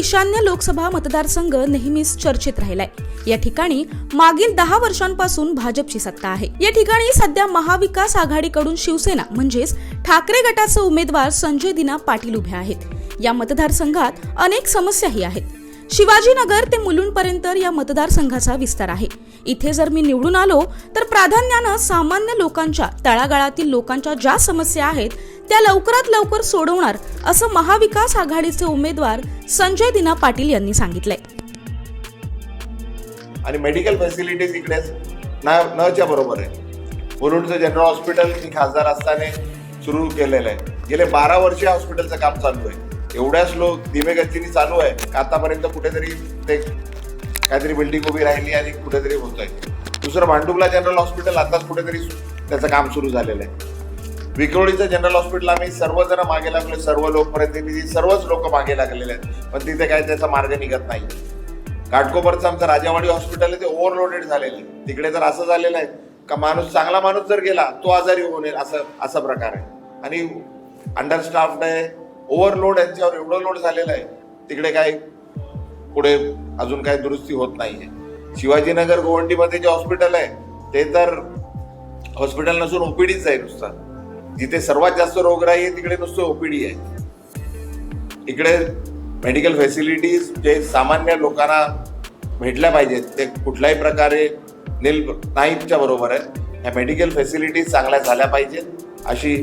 ईशान्य लोकसभा मतदारसंघ नेहमीच चर्चेत राहिलाय. या ठिकाणी मागील दहा वर्षांपासून भाजपची सत्ता आहे. या ठिकाणी सध्या महाविकास आघाडीकडून शिवसेना म्हणजेच ठाकरे गटाचे उमेदवार संजय दिना पाटील उभे आहेत. या मतदारसंघात अनेक समस्याही आहेत. शिवाजीनगर ते मुलुंडपर्यंत या मतदारसंघाचा विस्तार आहे. इथे जर मी निवडून आलो तर प्राधान्यानं सामान्य लोकांच्या तळागाळातील लोकांच्या ज्या समस्या आहेत त्या लवकरात लवकर सोडवणार असं महाविकास आघाडीचे उमेदवार संजय दिना पाटील यांनी सांगितलंय. आणि मेडिकल फॅसिलिटीज इकडे न नच्या बरोबर आहे. मुलुंडचं जनरल हॉस्पिटल मी खासदार असताना सुरू केलेलं आहे. गेले बारा वर्ष हॉस्पिटलचं काम चालू आहे. एवढ्या स्लो धीमे गतीने चालू आहे. का आतापर्यंत कुठेतरी ते काहीतरी बिल्डिंग उभी राहिली आणि कुठेतरी होत आहे. दुसरं भांडुपला जनरल हॉस्पिटल आताच कुठेतरी त्याचं काम सुरू झालेलं आहे. विक्रोळीचं जनरल हॉस्पिटल आम्ही सर्वजण मागे लागलो सर्व लोकप्रतिनिधी सर्वच लोक मागे लागलेले आहेत. पण तिथे काय त्याचा मार्ग निघत नाही. घाटकोपरचं आमचं राजावाडी हॉस्पिटल आहे ते ओव्हरलोडेड झालेलं आहे. तिकडे तर असं झालेलं आहे का माणूस चांगला माणूस जर गेला तो आजारी होऊन येईल असं असा प्रकार आहे. आणि अंडरस्टाफ्ड आहे ओव्हरलोड यांच्यावर एवढं लोड झालेलं आहे तिकडे काय पुढे अजून काही दुरुस्ती होत नाहीये. शिवाजीनगर गोवंडीमध्ये जे हॉस्पिटल आहे ते तर हॉस्पिटल नसून ओपीडीच आहे नुसतं. जिथे सर्वात जास्त रोगराई आहे तिकडे नुसतं ओपीडी आहे. इकडे मेडिकल फॅसिलिटीज जे सामान्य लोकांना भेटल्या पाहिजेत ते कुठल्याही प्रकारे नील नाहीच्या बरोबर आहे ह्या मेडिकल फॅसिलिटीज चांगल्या झाल्या पाहिजेत अशी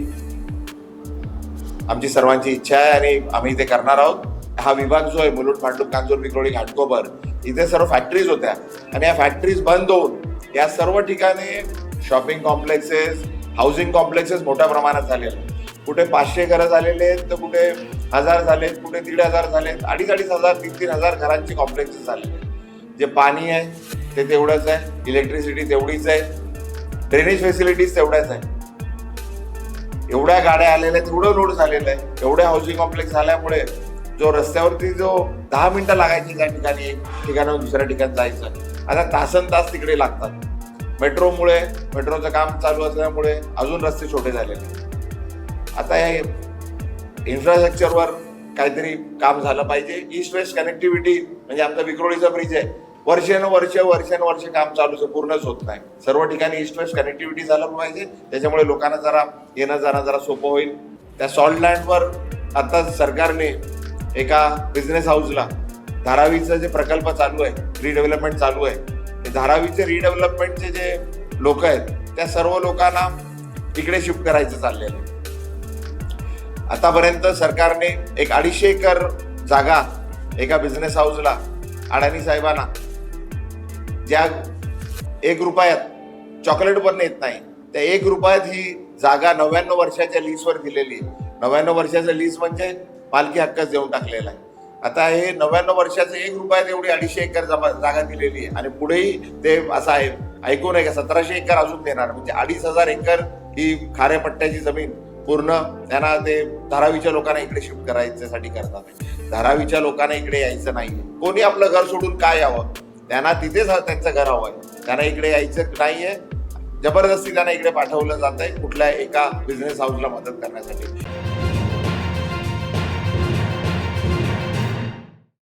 आमची सर्वांची इच्छा आहे आणि आम्ही ते करणार आहोत. हा विभाग जो आहे मुलुंड भांडूप कांजूर विक्रोळी घाटकोबर इथे सर्व फॅक्टरीज होत्या. आणि या फॅक्टरीज बंद होऊन या सर्व ठिकाणी शॉपिंग कॉम्प्लेक्सेस हाऊसिंग कॉम्प्लेक्सेस मोठ्या प्रमाणात झालेले आहेत. कुठे पाचशे घरं झालेले आहेत तर कुठे हजार झालेत कुठे दीड हजार झालेत अडीच अडीच हजार तीन तीन हजार घरांचे कॉम्प्लेक्सेस झालेले आहेत. जे पाणी आहे ते तेवढंच आहे इलेक्ट्रिसिटी तेवढीच आहे ड्रेनेज फॅसिलिटीज तेवढ्याच आहे एवढ्या गाड्या आलेल्या आहेत एवढं लोड झालेलं आहे एवढ्या हाऊसिंग कॉम्प्लेक्स झाल्यामुळे जो रस्त्यावरती जो दहा मिनिटं लागायची त्या ठिकाणी एक ठिकाणाहून दुसऱ्या ठिकाणी जायचं आता तासन तास तिकडे लागतात मेट्रोमुळे मेट्रोचं काम चालू असल्यामुळे अजून रस्ते छोटे झालेले आता हे इन्फ्रास्ट्रक्चरवर काहीतरी काम झालं पाहिजे. ईस्ट वेस्ट कनेक्टिव्हिटी म्हणजे आमचा विक्रोळीचा ब्रिज आहे. वर्षानुवर्ष वर्षानुवर्ष काम चालूच पूर्णच होत नाही. सर्व ठिकाणी ईस्ट वेस्ट कनेक्टिव्हिटी झालं पाहिजे. त्याच्यामुळे लोकांना जरा येणं जाणं जरा सोपं होईल. त्या सॉल्ट लँडवर आता सरकारने एका बिझनेस हाऊसला धारावीचा जे प्रकल्प चालू आहे रिडेव्हलपमेंट चालू आहे धारावीचे रिडेव्हलपमेंटचे जे लोक आहेत त्या सर्व लोकांना इकडे शिफ्ट करायचं चाललेलं आहे. आतापर्यंत सरकारने एक अडीचशे एकर जागा एका बिझनेस हाऊसला अडाणी साहेबांना ज्या एक रुपयात चॉकलेट पण येत नाही त्या एक रुपयात ही जागा नव्याण्णव वर्षाच्या लीजवर दिलेली आहे. नव्याण्णव वर्षाचं लीज म्हणजे पालखी हक्कच देऊन टाकलेला आहे. आता हे नव्याण्णव वर्षाचं एक रुपयात एवढी अडीचशे एकर जागा दिलेली आहे. आणि पुढेही ते असं आहे. ऐकून आहे का? सतराशे एकर अजून देणार. म्हणजे अडीच हजार एकर ही खाऱ्या पट्ट्याची जमीन पूर्ण त्यांना ते धारावीच्या लोकांना इकडे शिफ्ट करायच्यासाठी करतात. धारावीच्या लोकांना इकडे यायचं नाहीये कोणी आपलं घर सोडून काय यावं? त्यांना तिथेच त्यांचं घर हवं आहे. त्यांना इकडे यायचं नाहीये. जबरदस्ती त्यांना इकडे पाठवलं जात आहे कुठल्या एका बिझनेस हाऊसला मदत करण्यासाठी.